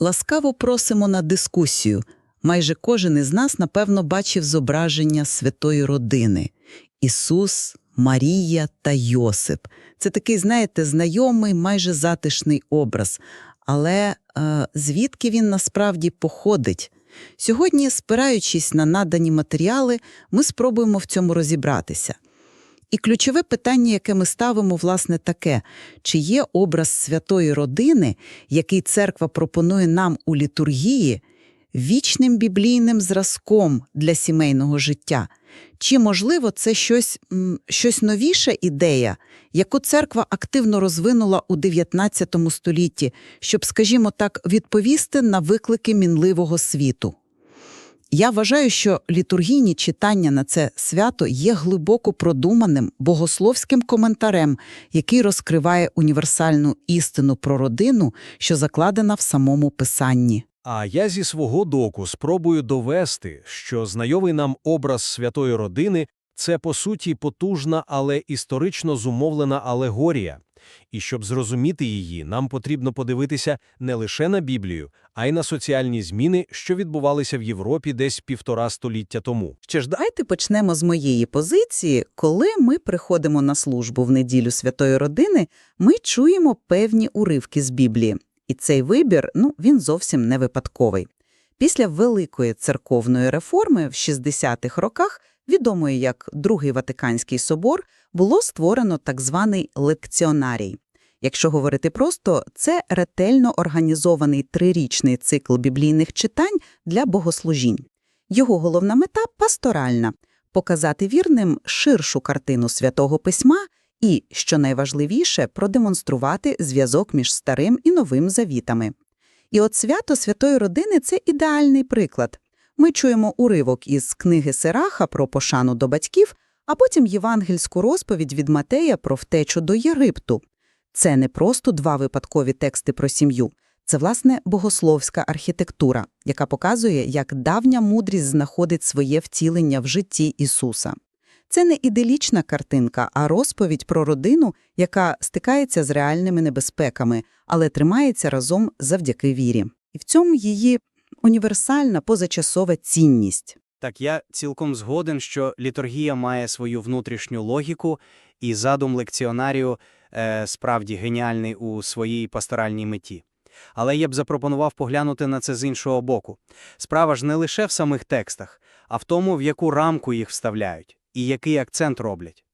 Ласкаво просимо на дискусію. Майже кожен із нас, напевно, бачив зображення святої родини – Ісус, Марія та Йосип. Це такий, знаєте, знайомий, майже затишний образ. Але е, звідки він насправді походить? Сьогодні, спираючись на надані матеріали, ми спробуємо в цьому розібратися. І ключове питання, яке ми ставимо, власне, таке: чи є образ святої родини, який церква пропонує нам у літургії, вічним біблійним зразком для сімейного життя? Чи, можливо, це щось, щось новіша ідея, яку церква активно розвинула у 19 столітті, щоб, скажімо так, відповісти на виклики мінливого світу? Я вважаю, що літургійні читання на це свято є глибоко продуманим богословським коментарем, який розкриває універсальну істину про родину, що закладена в самому писанні. А я зі свого доку спробую довести, що знайомий нам образ святої родини – це, по суті, потужна, але історично зумовлена алегорія. І щоб зрозуміти її, нам потрібно подивитися не лише на Біблію, а й на соціальні зміни, що відбувалися в Європі десь півтора століття тому. Що ж, давайте почнемо з моєї позиції. Коли ми приходимо на службу в неділю Святої Родини, ми чуємо певні уривки з Біблії. І цей вибір, ну, він зовсім не випадковий. Після Великої церковної реформи в 60-х роках, відомої як Другий Ватиканський собор, було створено так званий лекціонарій. Якщо говорити просто, це ретельно організований трирічний цикл біблійних читань для богослужінь. Його головна мета – пасторальна – показати вірним ширшу картину Святого Письма і, що найважливіше, продемонструвати зв'язок між Старим і Новим Завітами. І от свято Святої Родини – це ідеальний приклад. Ми чуємо уривок із книги Сираха про пошану до батьків, а потім євангельську розповідь від Матея про втечу до Єгипту. Це не просто два випадкові тексти про сім'ю. Це, власне, богословська архітектура, яка показує, як давня мудрість знаходить своє втілення в житті Ісуса. Це не іделічна картинка, а розповідь про родину, яка стикається з реальними небезпеками, але тримається разом завдяки вірі. І в цьому її універсальна позачасова цінність. Так я цілком згоден, що літургія має свою внутрішню логіку, і задум лекціонарію е, справді геніальний у своїй пасторальній меті. Але я б запропонував поглянути на це з іншого боку. Справа ж не лише в самих текстах, а в тому, в яку рамку їх вставляють і який акцент роблять.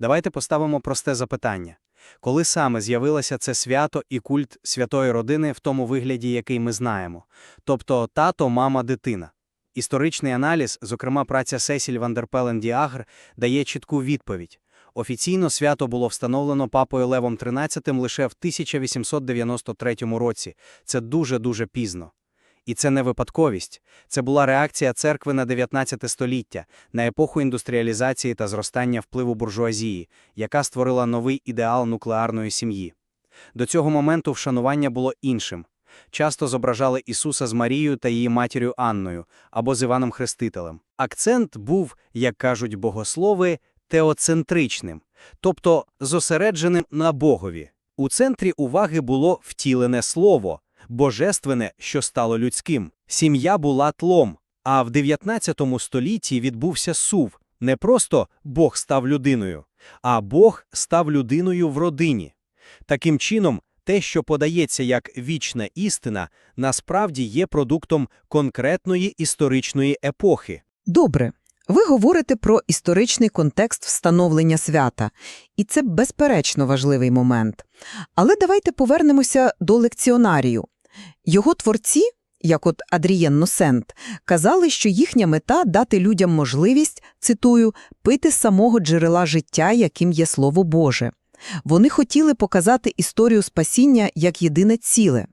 Давайте поставимо просте запитання. Коли саме з'явилося це свято і культ святої родини в тому вигляді, який ми знаємо? Тобто тато, мама, дитина. Історичний аналіз, зокрема праця Сесіль Вандерпелен Діагр, дає чітку відповідь. Офіційно свято було встановлено папою Левом XIII лише в 1893 році. Це дуже-дуже пізно. І це не випадковість. Це була реакція церкви на 19 століття, на епоху індустріалізації та зростання впливу буржуазії, яка створила новий ідеал нуклеарної сім'ї. До цього моменту вшанування було іншим. Часто зображали Ісуса з Марією та її матір'ю Анною або з Іваном Хрестителем. Акцент був, як кажуть богослови, теоцентричним, тобто зосередженим на Богові. У центрі уваги було втілене слово, божественне, що стало людським. Сім'я була тлом, а в 19 столітті відбувся сув. Не просто Бог став людиною, а Бог став людиною в родині. Таким чином, те, що подається як вічна істина, насправді є продуктом конкретної історичної епохи. Добре. Ви говорите про історичний контекст встановлення свята, і це безперечно важливий момент. Але давайте повернемося до лекціонарію. Його творці, як от Адрієн Носент, казали, що їхня мета – дати людям можливість, цитую, «пити з самого джерела життя, яким є Слово Боже». Вони хотіли показати історію спасіння як єдине ціле.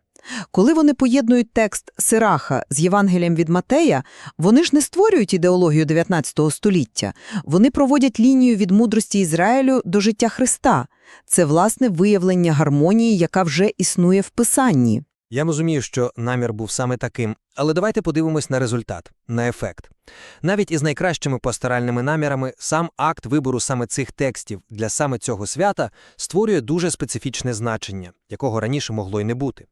Коли вони поєднують текст Сираха з Євангелієм від Матея, вони ж не створюють ідеологію 19 століття. Вони проводять лінію від мудрості Ізраїлю до життя Христа. Це, власне, виявлення гармонії, яка вже існує в Писанні. Я розумію, що намір був саме таким, але давайте подивимось на результат, на ефект. Навіть із найкращими пасторальними намірами сам акт вибору саме цих текстів для саме цього свята створює дуже специфічне значення, якого раніше могло й не бути.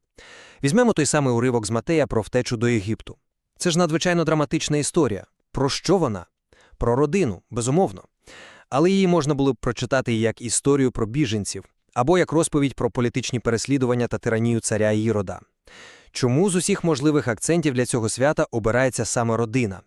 Візьмемо той самий уривок з Матея про втечу до Єгипту. Це ж надзвичайно драматична історія. Про що вона? Про родину, безумовно. Але її можна було б прочитати як історію про біженців, або як розповідь про політичні переслідування та тиранію царя Ірода. Чому з усіх можливих акцентів для цього свята обирається саме родина?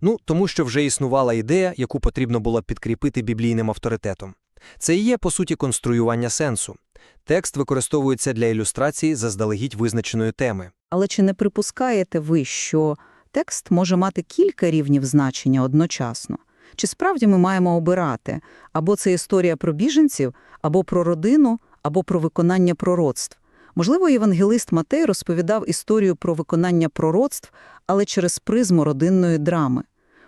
Ну, тому що вже існувала ідея, яку потрібно було підкріпити біблійним авторитетом. Це і є, по суті, конструювання сенсу. Текст використовується для ілюстрації заздалегідь визначеної теми. Але чи не припускаєте ви, що текст може мати кілька рівнів значення одночасно? Чи справді ми маємо обирати або це історія про біженців, або про родину, або про виконання пророцтв? Можливо, євангелист Матей розповідав історію про виконання пророцтв, але через призму родинної драми.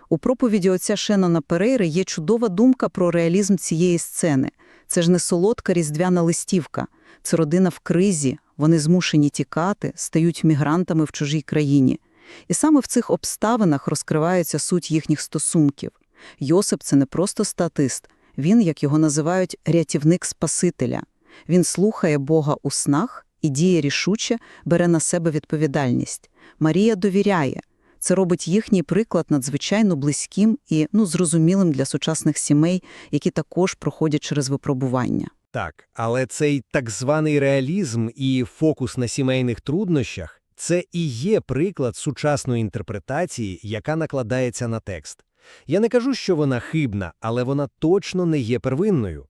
У проповіді отця Шенона Перейри є чудова думка про реалізм цієї сцени. Це ж не солодка різдвяна листівка. Це родина в кризі, вони змушені тікати, стають мігрантами в чужій країні. І саме в цих обставинах розкривається суть їхніх стосунків. Йосип – це не просто статист, він, як його називають, рятівник Спасителя. Він слухає Бога у снах і діє рішуче, бере на себе відповідальність. Марія довіряє. Це робить їхній приклад надзвичайно близьким і ну, зрозумілим для сучасних сімей, які також проходять через випробування. Так, але цей так званий реалізм і фокус на сімейних труднощах – це і є приклад сучасної інтерпретації, яка накладається на текст. Я не кажу, що вона хибна, але вона точно не є первинною.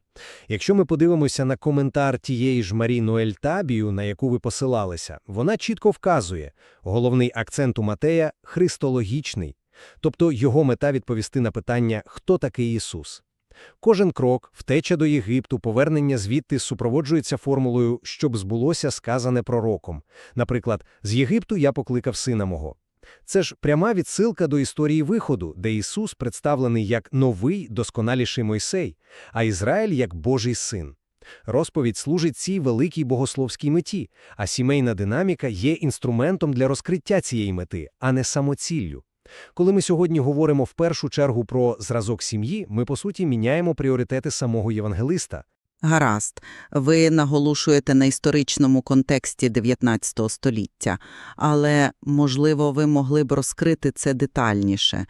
Якщо ми подивимося на коментар тієї ж Марі Ноель Табію, на яку ви посилалися, вона чітко вказує, головний акцент у Матея – христологічний, тобто його мета відповісти на питання «Хто такий Ісус?». Кожен крок, втеча до Єгипту, повернення звідти супроводжується формулою «щоб збулося сказане пророком». Наприклад, «з Єгипту я покликав сина мого». Це ж пряма відсилка до історії виходу, де Ісус представлений як новий, досконаліший Мойсей, а Ізраїль як Божий син. Розповідь служить цій великій богословській меті, а сімейна динаміка є інструментом для розкриття цієї мети, а не самоціллю. Коли ми сьогодні говоримо в першу чергу про зразок сім'ї, ми, по суті, міняємо пріоритети самого євангелиста. Гаразд, ви наголошуєте на історичному контексті 19 століття, але, можливо, ви могли б розкрити це детальніше.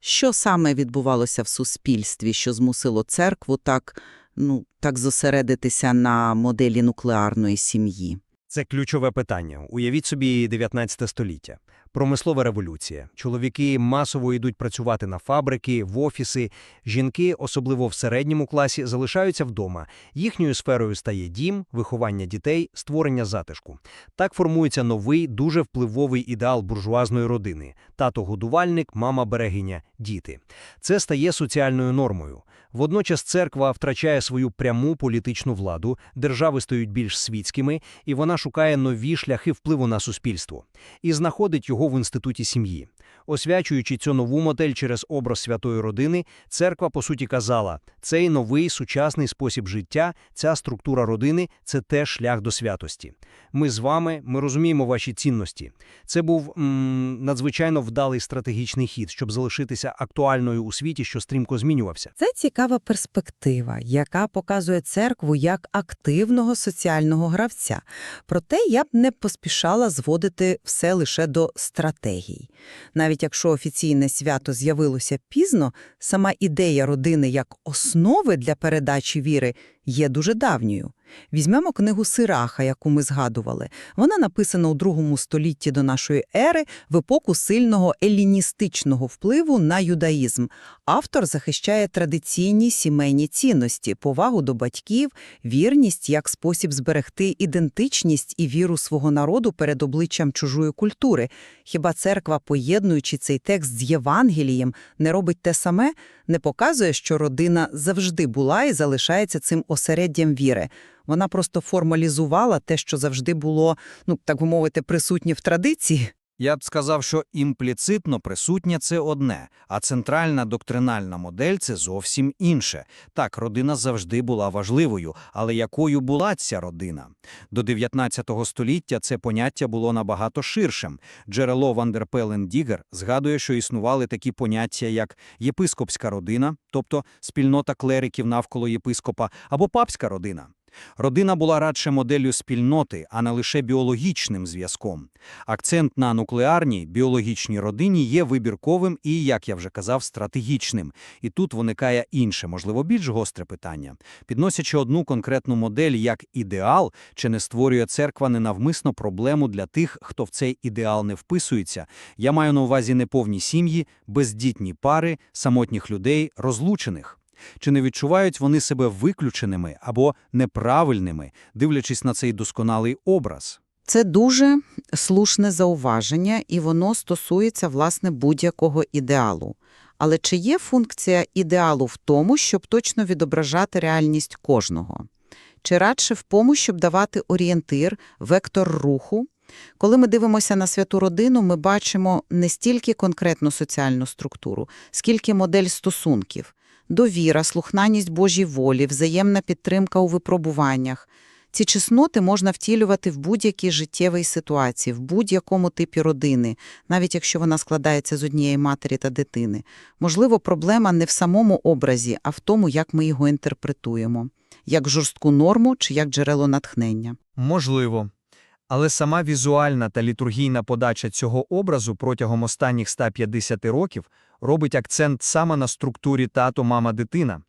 Що саме відбувалося в суспільстві, що змусило церкву так, ну, так зосередитися на моделі нуклеарної сім'ї? Це ключове питання. Уявіть собі 19 століття. Промислова революція. Чоловіки масово йдуть працювати на фабрики, в офіси. Жінки, особливо в середньому класі, залишаються вдома. Їхньою сферою стає дім, виховання дітей, створення затишку. Так формується новий, дуже впливовий ідеал буржуазної родини. Тато-годувальник, мама-берегиня, діти. Це стає соціальною нормою. Водночас церква втрачає свою пряму політичну владу, держави стають більш світськими, і вона шукає нові шляхи впливу на суспільство. І знаходить його в інституті сім'ї. Освячуючи цю нову модель через образ святої родини, церква, по суті, казала, цей новий сучасний спосіб життя, ця структура родини – це теж шлях до святості. Ми з вами, ми розуміємо ваші цінності. Це був м, надзвичайно вдалий стратегічний хід, щоб залишитися актуальною у світі, що стрімко змінювався. Це цікава перспектива, яка показує церкву як активного соціального гравця. Проте я б не поспішала зводити все лише до стратегій. Навіть якщо офіційне свято з'явилося пізно, сама ідея родини як основи для передачі віри є дуже давньою. Візьмемо книгу Сираха, яку ми згадували. Вона написана у другому столітті до нашої ери в епоку сильного еліністичного впливу на юдаїзм. Автор захищає традиційні сімейні цінності, повагу до батьків, вірність як спосіб зберегти ідентичність і віру свого народу перед обличчям чужої культури. Хіба церква, поєднуючи цей текст з Євангелієм, не робить те саме, не показує, що родина завжди була і залишається цим осереддям віри. Вона просто формалізувала те, що завжди було, ну так би мовити, присутнє в традиції. Я б сказав, що імпліцитно присутнє це одне, а центральна доктринальна модель це зовсім інше. Так, родина завжди була важливою, але якою була ця родина? До 19 століття це поняття було набагато ширшим. Джерело Вандерпелен Дігер згадує, що існували такі поняття, як єпископська родина, тобто спільнота клериків навколо єпископа, або папська родина. Родина була радше моделлю спільноти, а не лише біологічним зв'язком. Акцент на нуклеарній, біологічній родині є вибірковим і, як я вже казав, стратегічним. І тут виникає інше, можливо, більш гостре питання. Підносячи одну конкретну модель як ідеал, чи не створює церква ненавмисно проблему для тих, хто в цей ідеал не вписується. Я маю на увазі неповні сім'ї, бездітні пари, самотніх людей, розлучених. Чи не відчувають вони себе виключеними або неправильними, дивлячись на цей досконалий образ? Це дуже слушне зауваження, і воно стосується, власне, будь-якого ідеалу. Але чи є функція ідеалу в тому, щоб точно відображати реальність кожного? Чи радше в тому, щоб давати орієнтир, вектор руху? Коли ми дивимося на святу родину, ми бачимо не стільки конкретну соціальну структуру, скільки модель стосунків. Довіра, слухнаність Божій волі, взаємна підтримка у випробуваннях. Ці чесноти можна втілювати в будь-якій життєвій ситуації, в будь-якому типі родини, навіть якщо вона складається з однієї матері та дитини. Можливо, проблема не в самому образі, а в тому, як ми його інтерпретуємо, як жорстку норму чи як джерело натхнення. Можливо. Але сама візуальна та літургійна подача цього образу протягом останніх 150 років робить акцент саме на структурі тато-мама-дитина.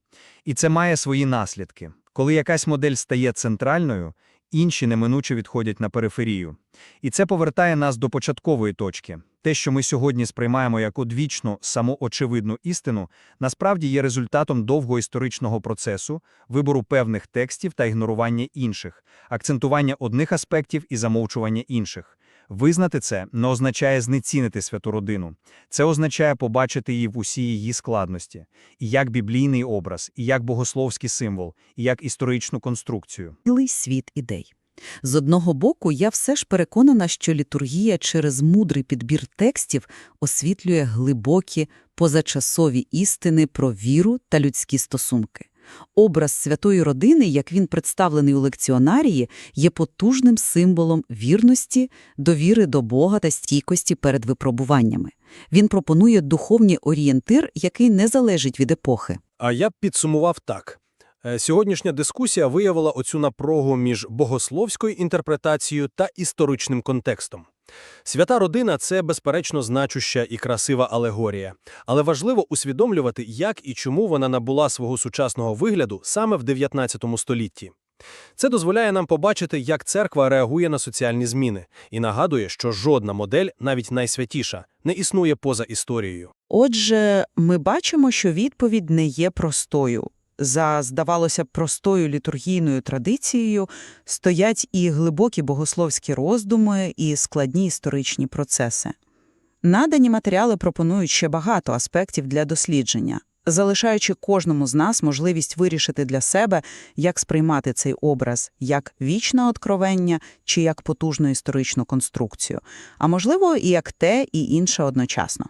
І це має свої наслідки. Коли якась модель стає центральною, інші неминуче відходять на периферію. І це повертає нас до початкової точки. Те, що ми сьогодні сприймаємо як одвічну, самоочевидну істину, насправді є результатом довго історичного процесу, вибору певних текстів та ігнорування інших, акцентування одних аспектів і замовчування інших. Визнати це не означає знецінити святу родину. Це означає побачити її в усій її складності, і як біблійний образ, і як богословський символ, і як історичну конструкцію. цілий світ ідей. З одного боку, я все ж переконана, що літургія через мудрий підбір текстів освітлює глибокі, позачасові істини про віру та людські стосунки. Образ святої родини, як він представлений у лекціонарії, є потужним символом вірності, довіри до Бога та стійкості перед випробуваннями. Він пропонує духовний орієнтир, який не залежить від епохи. А я б підсумував так. Е, Сьогоднішня дискусія виявила оцю напругу між богословською інтерпретацією та історичним контекстом. Свята родина – це, безперечно, значуща і красива алегорія. Але важливо усвідомлювати, як і чому вона набула свого сучасного вигляду саме в 19 столітті. Це дозволяє нам побачити, як церква реагує на соціальні зміни, і нагадує, що жодна модель, навіть найсвятіша, не існує поза історією. Отже, ми бачимо, що відповідь не є простою. За, здавалося б, простою літургійною традицією стоять і глибокі богословські роздуми, і складні історичні процеси. Надані матеріали пропонують ще багато аспектів для дослідження, залишаючи кожному з нас можливість вирішити для себе, як сприймати цей образ, як вічне откровення чи як потужну історичну конструкцію, а можливо, і як те, і інше одночасно.